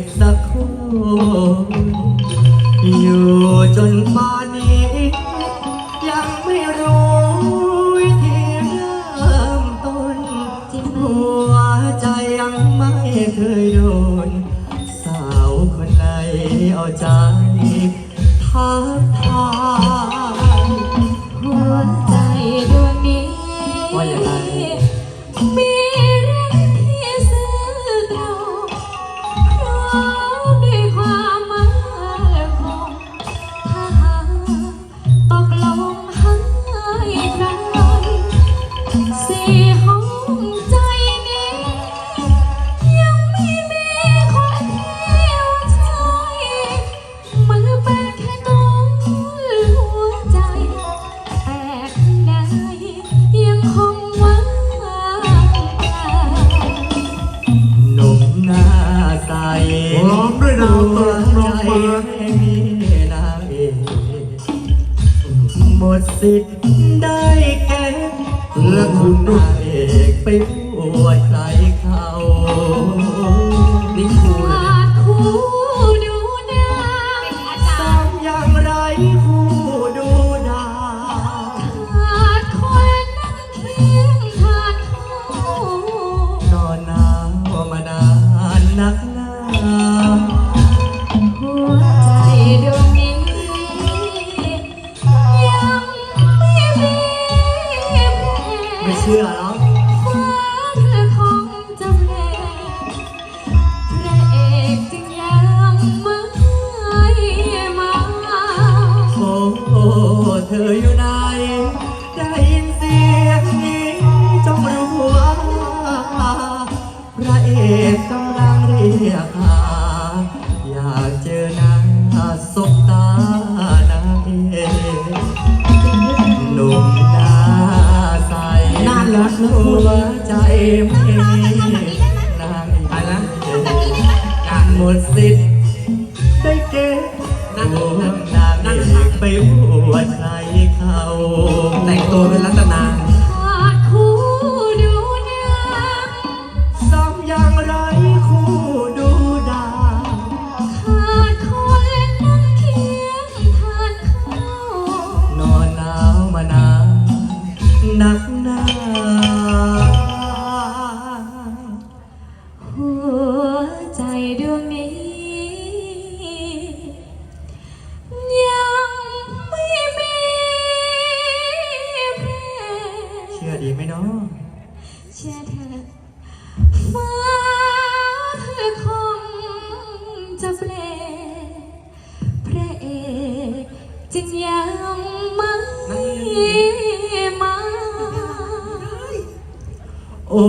กสักคู่อยู่จนป่านนี้ ยังไม่รู้วิธีเริ่มต้นจริงไหมหัวใจยังไม่เคยโดน สาวคนไหนเอาใจทักทายหัวใจดวงนี้ว่าอย่างไร ด้วยดาวตกลงมาให้มีนางเอกหมดสิทธิ์ได้แก่และคุณนางเอกไปอวดใครเขานี่ครูเขาดคู่ดูดาวเป็นอาจารย์ทำอย่างไรคู่ดูดาวขาดคนนั่งเคียงทานข้าวนอนหนาวมานานนักหนา ไม่เชื่อหรอกฟ้าเธอคงจะแปลพระเอกจึงยังไม่มาโอ้เธออยู่ไหนได้ยินเสียงนี้จงรู้ว่าพระเอกกำลังเรียก วใจไม่มีนางเอกไปแล้วหมดสิทธิ์ได้เก็บนั่งหัวนั่งนางนั่งเอกไปอวดใครเขา แต่งตัวเป็นรัตนาข วงนี้ ยังไม่มีแผลเชื่อดีไหมเนาะเชื่อเธอฟ้าเธอคงจะแปลพระเอกจึงยังไม่มาโอ้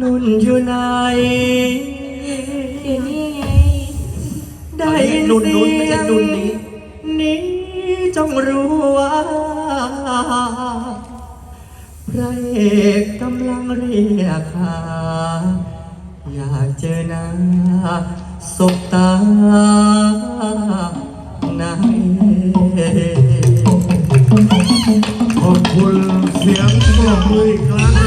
นุ่นอยู่ไหนเดี๋ยวนี้ไงได้ยินนุ่นเสีนุ่นไม่ยใช่งนุ่นนี้นี้จงรู้ว่าพระเอกกำลังเรียกหาอยากเจอหน้าสบตานางเอกขอบคุณเสียงปรบมืออีกครั้ง